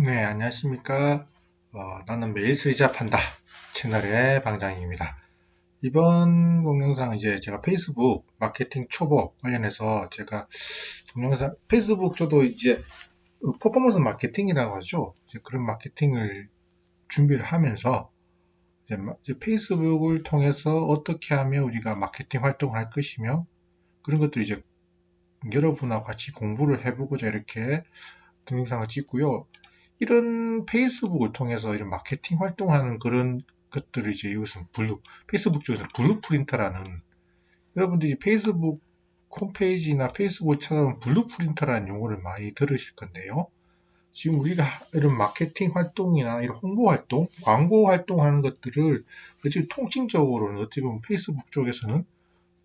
네, 안녕하십니까. 어, 나는 매일 쓰리잡한다 채널의 방장입니다. 이번 동영상 이제 제가 페이스북 마케팅 초보 관련해서 제가 동영상 페이스북 저도 이제 퍼포먼스 마케팅이라고 하죠. 이제 그런 마케팅을 준비를 하면서 이제, 이제 페이스북을 통해서 어떻게 하면 우리가 마케팅 활동을 할 것이며 그런 것들 이제 여러분하고 같이 공부를 해보고자 이렇게 동영상을 찍고요. 이런 페이스북을 통해서 이런 마케팅 활동하는 그런 것들을 이제 이것은 블루, 페이스북 쪽에서 블루 프린터라는 여러분들이 페이스북 홈페이지나 페이스북을 찾아보면 블루 프린터라는 용어를 많이 들으실 건데요. 지금 우리가 이런 마케팅 활동이나 이런 홍보 활동, 광고 활동 하는 것들을 지금 통칭적으로는 어떻게 보면 페이스북 쪽에서는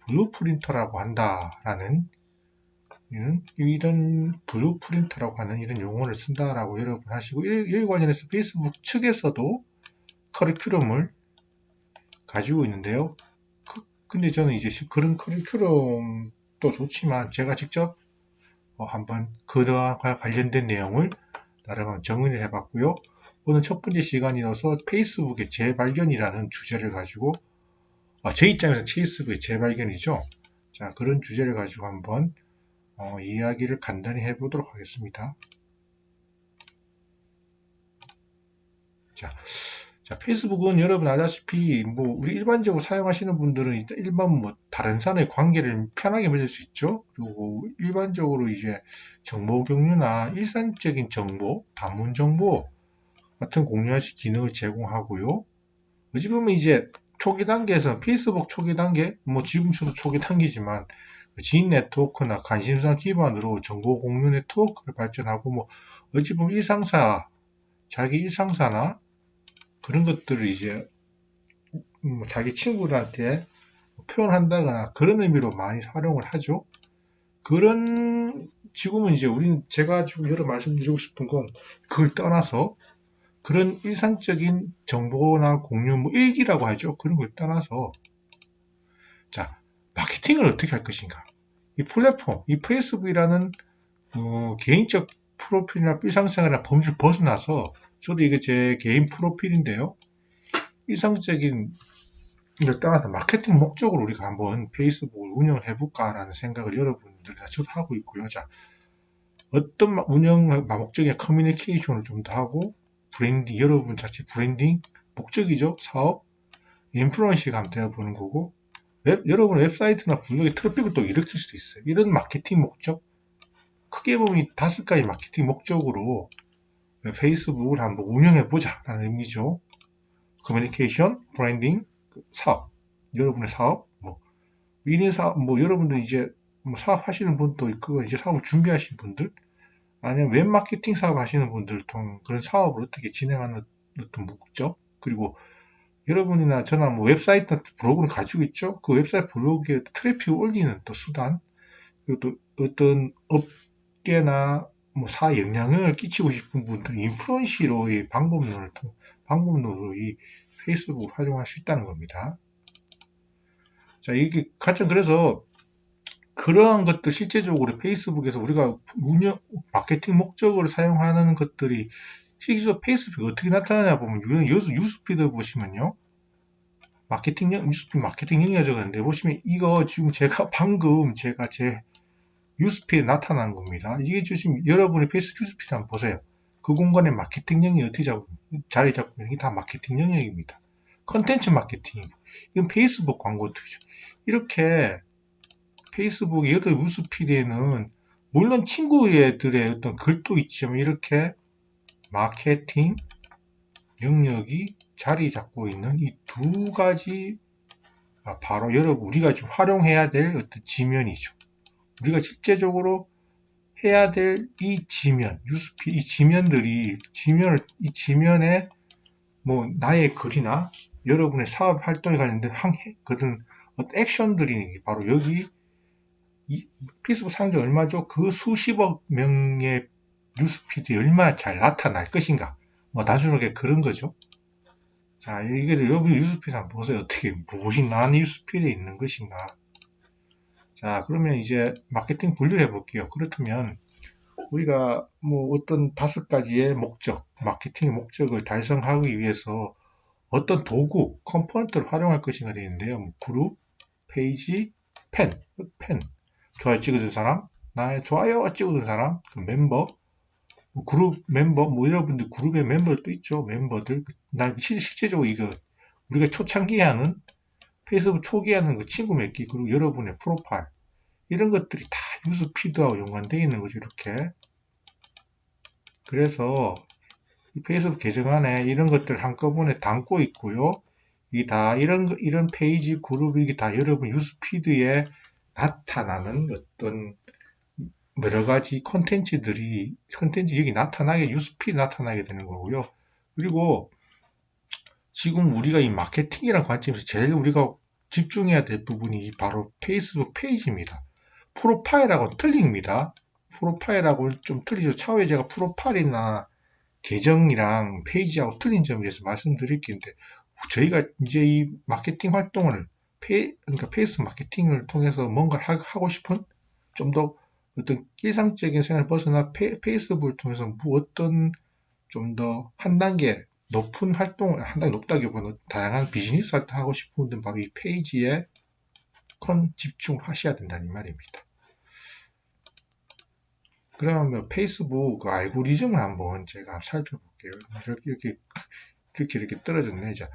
블루 프린터라고 한다라는 이런 블루 프린터라고 하는 이런 용어를 쓴다라고 여러분 하시고 여기 관련해서 페이스북 측에서도 커리큘럼을 가지고 있는데요. 그, 근데 저는 이제 그런 커리큘럼도 좋지만 제가 직접 어, 한번 그와 관련된 내용을 나름 정리를 해봤고요. 오늘 첫 번째 시간이어서 페이스북의 재발견이라는 주제를 가지고 어, 제 입장에서 페이스북의 재발견이죠. 자 그런 주제를 가지고 한번 어, 이야기를 간단히 해보도록 하겠습니다. 자, 자, 페이스북은 여러분 아다시피 뭐 우리 일반적으로 사용하시는 분들은 일반 뭐 다른 사람의 관계를 편하게 맺을 수 있죠. 그리고 일반적으로 이제 정보 공유나 일상적인 정보, 단문 정보 같은 공유하시 기능을 제공하고요. 어찌 보면 이제 초기 단계에서 페이스북 초기 단계, 뭐 지금처럼 초기 단계지만 지인 네트워크나 관심사 기반으로 정보 공유 네트워크를 발전하고 뭐 어찌 보면 일상사 자기 일상사나 그런 것들을 이제 뭐 자기 친구들한테 표현한다거나 그런 의미로 많이 활용을 하죠. 그런 지금은 이제 우리는 제가 지금 여러 말씀드리고 싶은 건 그걸 떠나서 그런 일상적인 정보나 공유 뭐 일기라고 하죠. 그런 걸 떠나서 자 마케팅을 어떻게 할 것인가? 이 플랫폼, 이 페이스북이라는 어, 개인적 프로필이나 일상생활이나 범주를 벗어나서 저도 이게 제 개인 프로필인데요. 일상적인 걸 떠나서 마케팅 목적으로 우리가 한번 페이스북을 운영을 해볼까라는 생각을 여러분들과 저도 하고 있고요. 자, 어떤 운영 목적의 커뮤니케이션을 좀 더 하고 브랜딩, 여러분 자체 브랜딩 목적이죠. 사업, 인플루언시가 되어보는 거고 웹, 여러분 웹사이트나 블로그에 트래픽을 또 일으킬 수도 있어요. 이런 마케팅 목적 크게 보면 다섯 가지 마케팅 목적으로 페이스북을 한번 운영해 보자 라는 의미죠. 커뮤니케이션, 브랜딩, 사업, 여러분의 사업, 뭐 위인 사업, 뭐 여러분들 이제 뭐 사업 하시는 분도 있고 이제 사업을 준비하신 분들 아니면 웹 마케팅 사업 하시는 분들 통 그런 사업을 어떻게 진행하는 어떤 목적 그리고 여러분이나 저나 뭐 웹사이트나 블로그를 가지고 있죠. 그 웹사이트 블로그에 트래픽을 올리는 또 수단, 그리고 또 어떤 업계나 뭐 사 영향을 끼치고 싶은 분들 인플루언시로 이 방법론을 통 방법론으로 이 페이스북을 활용할 수 있다는 겁니다. 자, 이게 가장 그래서 그러한 것들 실제적으로 페이스북에서 우리가 운영 마케팅 목적으로 사용하는 것들이 실제로 페이스북이 어떻게 나타나냐 보면 여수 뉴스피드 보시면요. 마케팅 영, 뉴스피드 마케팅 영역이 적었는데 보시면 이거 지금 제가 방금 제가 제 뉴스피드에 나타난 겁니다. 이게 지금 여러분의 페이스 뉴스피드 한번 보세요. 그 공간에 마케팅 영역이 어떻게 잡, 자리 잡고 있는 게 다 마케팅 영역입니다. 컨텐츠 마케팅이고 이건 페이스북 광고 투죠. 이렇게 페이스북 여덟 뉴스피드에는 물론 친구들의 어떤 글도 있지만 이렇게 마케팅 영역이 자리 잡고 있는 이 두 가지 아, 바로 여러분 우리가 좀 활용해야 될 어떤 지면이죠. 우리가 실제적으로 해야 될 이 지면, 뉴스피 이 지면들이 지면을 이 지면에 뭐 나의 글이나 여러분의 사업 활동에 관련된 항해 그런 어떤 액션들이 바로 여기 이 페이스북 사용자 얼마죠? 그 수십억 명의 뉴스피드에 얼마나 잘 나타날 것인가. 뭐 단순하게 그런 거죠. 자, 이게 여기 뉴스피드 한번 보세요. 어떻게, 무엇이 난 뉴스피드에 있는 것인가. 자, 그러면 이제 마케팅 분류를 해볼게요. 그렇다면, 우리가 뭐 어떤 다섯 가지의 목적, 마케팅의 목적을 달성하기 위해서 어떤 도구, 컴포넌트를 활용할 것인가 되는데요. 뭐 그룹, 페이지, 펜, 펜, 좋아요 찍어준 사람, 나의 좋아요 찍어준 사람, 그 멤버, 뭐 그룹 멤버, 뭐 여러분들 그룹의 멤버도 있죠. 멤버들. 나 실- 실제적으로 이거 우리가 초창기에 하는 페이스북 초기에 하는 그 친구 맺기, 그리고 여러분의 프로파일. 이런 것들이 다 뉴스 피드하고 연관되어 있는 거죠, 이렇게. 그래서 이 페이스북 계정 안에 이런 것들 한꺼번에 담고 있고요. 이게 다 이런 거- 이런 페이지 그룹이 다 여러분 뉴스 피드에 나타나는 어떤 여러 가지 콘텐츠들이 콘텐츠 여기 나타나게 뉴스피드 나타나게 되는 거고요. 그리고 지금 우리가 이 마케팅이라는 관점에서 제일 우리가 집중해야 될 부분이 바로 페이스북 페이지입니다. 프로파일하고는 틀립니다. 프로파일하고는 좀 틀리죠. 차후에 제가 프로파일이나 계정이랑 페이지하고 틀린 점에 대해서 말씀드릴 게 있는데 저희가 이제 이 마케팅 활동을 페이, 그러니까 페이스북 마케팅을 통해서 뭔가를 하- 하고 싶은 좀 더 어떤 일상적인 생활을 벗어나 페, 페이스북을 통해서 뭐 어떤 좀 더 한 단계 높은 활동을 한 단계 높다기보다는 다양한 비즈니스 활동 하고 싶은 분들은 바로 이 페이지에 컨 집중하셔야 된다는 말입니다. 그러면 페이스북 그 알고리즘을 한번 제가 살펴볼게요. 이렇게 이렇게 이렇게, 이렇게 떨어졌네. 자,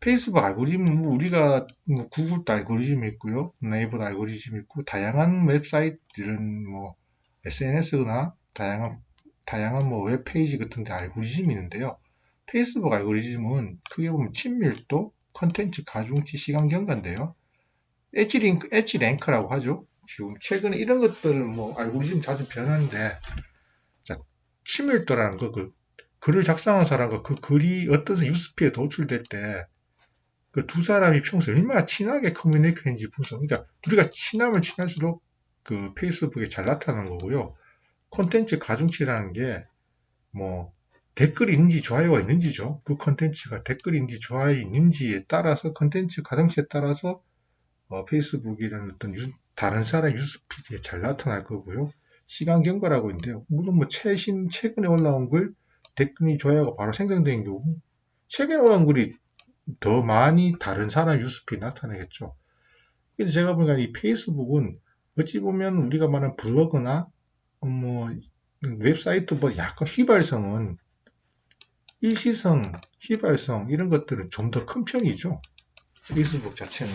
페이스북 알고리즘은 뭐 우리가 뭐 구글도 알고리즘이 있고요, 네이버도 알고리즘이 있고 다양한 웹사이트 이런 뭐 SNS나 다양한 다양한 뭐 웹페이지 같은 데 알고리즘이 있는데요. 페이스북 알고리즘은 크게 보면 친밀도, 컨텐츠 가중치, 시간 경과인데요. 엣지 링크, 엣지 랭크라고 하죠. 지금 최근에 이런 것들은 뭐 알고리즘 자주 변하는데 자, 친밀도라는 거, 그 글을 작성한 사람과 그 글이 어떤 뉴스피에 도출될 때 그 두 사람이 평소에 얼마나 친하게 커뮤니케이션인지 분석. 그러니까 우리가 친하면 친할수록 그 페이스북에 잘 나타나는 거고요. 콘텐츠 가중치라는 게 뭐 댓글이 있는지 좋아요가 있는지죠. 그 콘텐츠가 댓글이 있는지 좋아요 있는지에 따라서 콘텐츠 가중치에 따라서 어, 페이스북이라는 어떤 뉴- 다른 사람 뉴스피드에 잘 나타날 거고요. 시간 경과라고 있는데요. 물론 뭐 최신 최근에 올라온 글 댓글이 좋아요가 바로 생성된 경우 최근에 올라온 글이 더 많이 다른 사람 뉴스피드에 나타나겠죠. 그래서 제가 보니까 이 페이스북은 어찌 보면 우리가 말하는 블로그나 어, 뭐 웹사이트보다 약간 휘발성은 일시성, 휘발성 이런 것들은 좀 더 큰 편이죠. 페이스북 자체는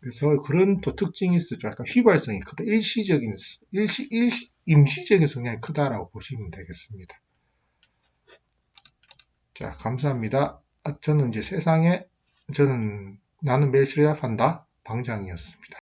그래서 그런 또 특징이 있어죠. 약간 휘발성이 크다. 일시적인 일시 일시 임시적인 성향이 크다라고 보시면 되겠습니다. 자, 감사합니다. 아, 저는 이제 세상에 저는 나는 매일 실력한다 방장이었습니다.